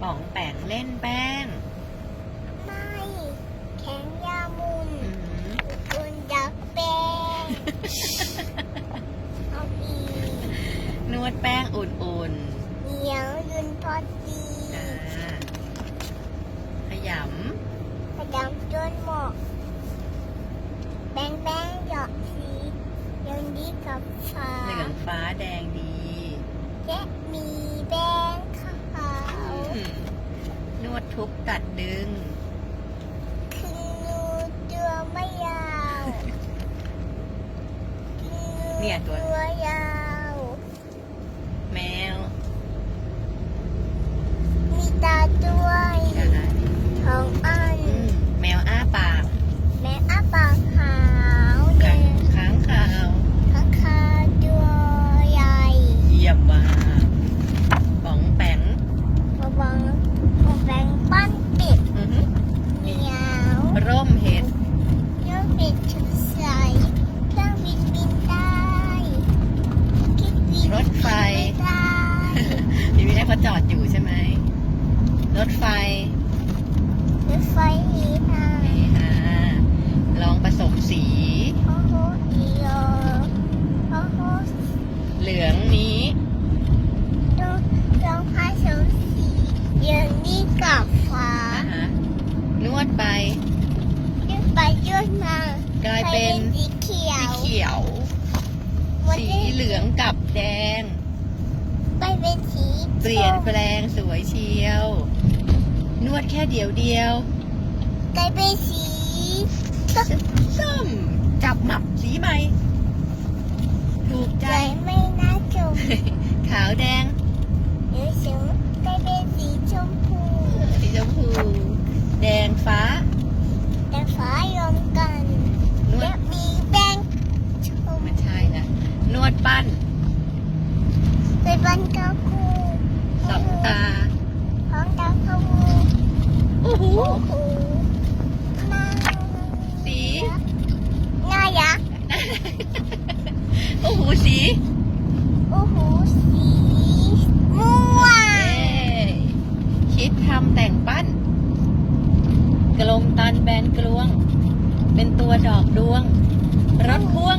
ป๋องแปงเล่นแป้ง ไม่แข็งยามุนอืมคุณดักแป้งเอาอีนวดแป้งอุ่นเหนียวยืนพอดีๆอ่าขยกระดำจนหมดแบงแบงหยอกสียังดีกับฟ้าำเหลืองฟ้าแดงดี ทุบตัดดึงคืองูตัวไม่ยาวคือเนี่ยตัว ตัวยาว ไฟไม่ได้พี่วิได้เขาจอดอยู่ใช่ไหม รถไฟ รถไฟหีทางนี่ฮะลองผสมสี โอ้โหอีโอโอ้โหเหลืองนี้ต้องต้องผสมสีเยืนนี่กับฟ้าอ่าฮะนวดไปยืดไปยืดมากลายเป็นสีเขียสีวเขียววัน สีนี้เหลืองกับแดง ไปเป็นสีเปลี่ยนส้มแปลงสวยเชียว นวดแค่เดียวเดียวกลายเป็นสีส้มส้มจับหมับสีใหม่ ถูกใจใจไม่น่าชมขาวแดง สองตาของตาขมูโอ้โหสีน้ารัโอ้โหสีโอ้โหสีม่วงคิดทำแต่งปั้น กลงตันแบนกลวง เป็นตัวดอกดวงรถพ่วง